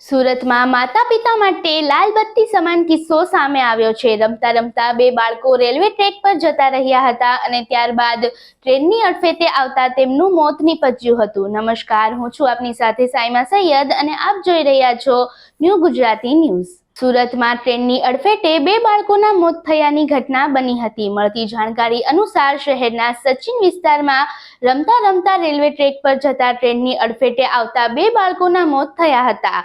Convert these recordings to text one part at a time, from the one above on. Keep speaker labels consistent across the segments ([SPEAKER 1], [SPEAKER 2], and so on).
[SPEAKER 1] સુરતમાં માતા પિતા માટે લાલ બત્તી સમાન કિસ્સો સામે આવ્યો છે. રમતા રમતા બે બાળકો રેલવે ટ્રેક પર જતા રહ્યા હતા અને ત્યારબાદ ટ્રેનની અડફેટે આવતા તેમનું મોત નિપજ્યું હતું. નમસ્કાર, હું છું આપની સાથે સાઈમા સૈયદ અને આપ જોઈ રહ્યા છો ન્યૂ ગુજરાતી ન્યૂઝ. સુરતમાં ટ્રેનની અડફેટે બે બાળકોના મોત થયાની ઘટના બની હતી. મળતી જાણકારી અનુસાર શહેરના સચિન વિસ્તારમાં રમતા રમતા રેલવે ટ્રેક પર જતા ટ્રેનની અડફેટે આવતા બે બાળકોના મોત થયા હતા.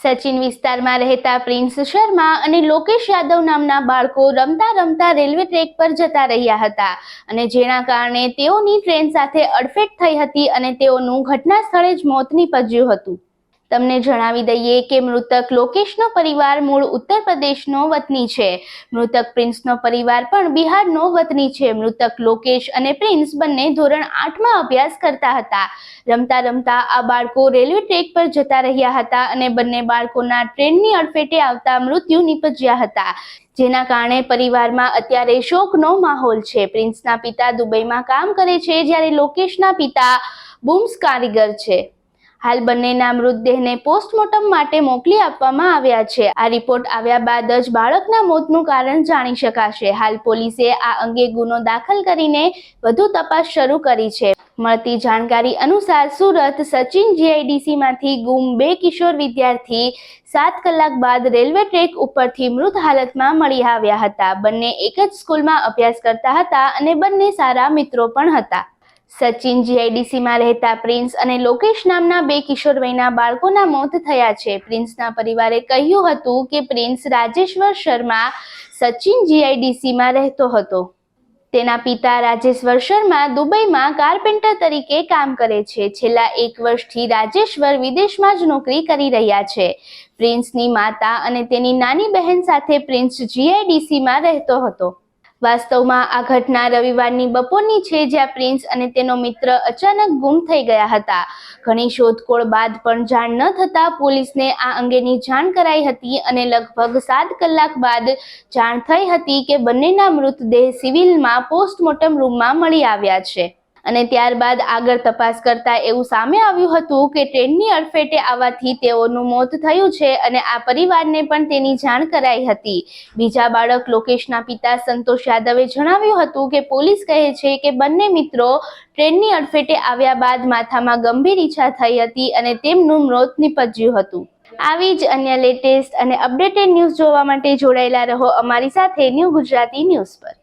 [SPEAKER 1] સચિન વિસ્તારમાં રહેતા પ્રિન્સ શર્મા અને લોકેશ યાદવ નામના બાળકો રમતા રમતા રેલવે ટ્રેક પર જતા રહ્યા હતા અને જેના કારણે તેઓની ટ્રેન સાથે અડફેટ થઈ હતી અને તેઓનું ઘટના સ્થળે જ મોત નીપજ્યું હતું. તમને જણાવી દઈએ કે મૃતક લોકેશનો પરિવાર મૂળ ઉત્તર પ્રદેશનો વતની છે. મૃતક પ્રિન્સનો પરિવાર પણ બિહારનો વતની છે. મૃતક લોકેશ અને પ્રિન્સ બંને ધોરણ આઠમાં અભ્યાસ કરતા હતા. રમતા રમતા આ બાળકો રેલવે ટ્રેક પર જતા રહ્યા હતા અને બંને બાળકોના ટ્રેનની અડફેટે આવતા મૃત્યુ નીપજ્યા હતા. જેના કારણે પરિવારમાં અત્યારે શોકનો માહોલ છે. પ્રિન્સના પિતા દુબઈમાં કામ કરે છે જ્યારે લોકેશના પિતા બૂમ્સ કારીગર છે. હાલ બંનેના મૃતદેહને પોસ્ટમોર્ટમ માટે મોકલી આપવામાં આવ્યા છે. આ રિપોર્ટ આવ્યા બાદ જ બાળકના મોતનું કારણ જાણી શકાશે. હાલ પોલીસે આ અંગે ગુનો દાખલ કરીને વધુ તપાસ શરૂ કરી છે. મળતી જાણકારી અનુસાર સુરત સચિન જીઆઈડીસીમાંથી ગુમ બે કિશોર વિદ્યાર્થી સાત કલાક બાદ રેલવે ટ્રેક ઉપરથી મૃત હાલતમાં મળી આવ્યા હતા. બંને એક જ સ્કૂલમાં અભ્યાસ કરતા હતા અને બંને સારા મિત્રો પણ હતા. સચિન જીઆઈડીસીમાં રહેતા પ્રિન્સ અને લોકેશ નામના બે કિશોર વયના બાળકોના મોત થયા છે. પ્રિન્સના પરિવારે કહ્યું હતું કે પ્રિન્સ રાજેશ્વર શર્મા સચિન જીઆઈડીસીમાં રહેતો હતો. તેના પિતા રાજેશ્વર શર્મા દુબઈમાં કાર્પેન્ટર તરીકે કામ કરે છે. છેલ્લા એક વર્ષથી રાજેશ્વર વિદેશમાં જ નોકરી કરી રહ્યા છે. પ્રિન્સની માતા અને તેની નાની બહેન સાથે પ્રિન્સ જીઆઈડીસીમાં રહેતો હતો. વાસ્તવમાં આ ઘટના રવિવારની બપોરની છે જ્યાં પ્રિન્સ અને તેનો મિત્ર અચાનક ગુમ થઈ ગયા હતા. ઘણી શોધખોળ બાદ પણ જાણ ન થતાં પોલીસને આ અંગેની જાણ કરાઈ હતી અને લગભગ સાત કલાક બાદ જાણ થઈ હતી કે બંનેના મૃતદેહ સિવિલમાં પોસ્ટમોર્ટમ રૂમમાં મળી આવ્યા છે. અને ત્યારબાદ આગળ તપાસ કરતા એવું સામે આવ્યું હતું કે ટ્રેનની અડફેટે આવવાથી તેઓનું મોત થયું છે અને આ પરિવારને પણ તેની જાણ કરાઈ હતી. બીજા બાળક લોકેશના પિતા સંતોષ યાદવે જણાવ્યું હતું કે પોલીસ કહે છે કે બંને મિત્રો ટ્રેનની અડફેટે આવ્યા બાદ માથામાં ગંભીર ઈચ્છા થઈ હતી અને તેમનું મોત નીપજ્યું હતું. આવી જ અન્ય લેટેસ્ટ અને અપડેટેડ ન્યૂઝ જોવા માટે જોડાયેલા રહો અમારી સાથે ન્યૂ ગુજરાતી ન્યૂઝ પર.